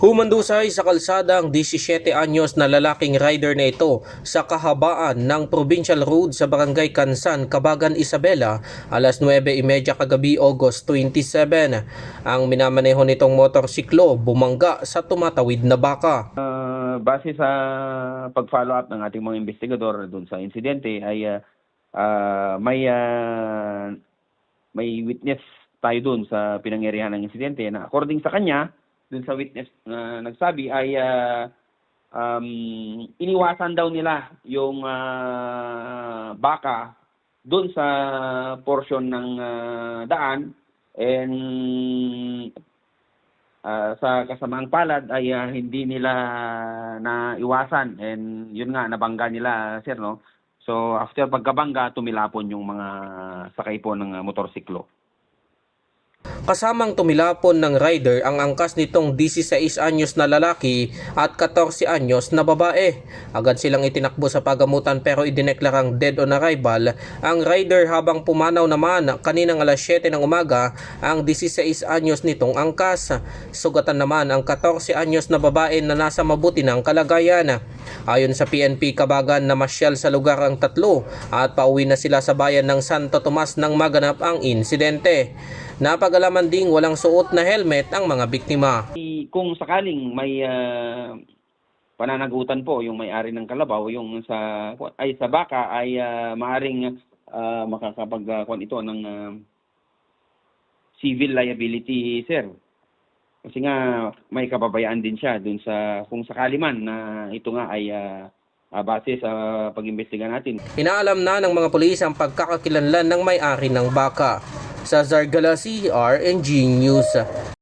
Humandusay sa kalsada ang 17 anyos na lalaking rider na ito sa kahabaan ng Provincial Road sa Barangay Kansan, Kabagan, Isabela, alas 9.30 kagabi August 27. Ang minamaneho nitong motorsiklo bumangga sa tumatawid na baka. Ah, base sa pag-follow up ng ating mga investigador doon sa insidente ay ah, ah, may ah, may witness tayo doon sa pinangyarihan ng insidente na according sa kanya doon sa witness na nagsabi ay ah, um, iniwasan daw nila yung ah, baka doon sa portion ng ah, daan. And Ah, sa kasamaang palad ay ah, hindi nila na iwasan and yun nga nabangga nila sir no? So after pagkabangga tumilapon yung mga sakay po ng motorsiklo Kasamang tumilapon ng rider ang angkas nitong 16 anyos na lalaki at 14 anyos na babae. Agad silang itinakbo sa pagamutan pero idineklarang dead on arrival ang rider habang pumanaw naman kaninang alas 7 ng umaga ang 16 anyos nitong angkas. Sugatan naman ang 14 anyos na babae na nasa mabuti ng kalagayan. Ayon sa PNP Kabagan na masyal sa lugar ang tatlo at pauwi na sila sa bayan ng Santo Tomas nang maganap ang insidente. Napagalaman ding walang suot na helmet ang mga biktima. Kung sakaling may ah, pananagutan po yung may-ari ng kalabaw yung sa ay sa baka ay ah, maaring uh, ah, kuwan ito ng ah, civil liability sir kasi nga may kababayaan din siya dun sa kung sakali man na ito nga ay ah, ah, base sa pag-imbestiga natin Inaalam na ng mga pulis ang pagkakakilanlan ng may-ari ng baka. Sa Zargala CR and G News.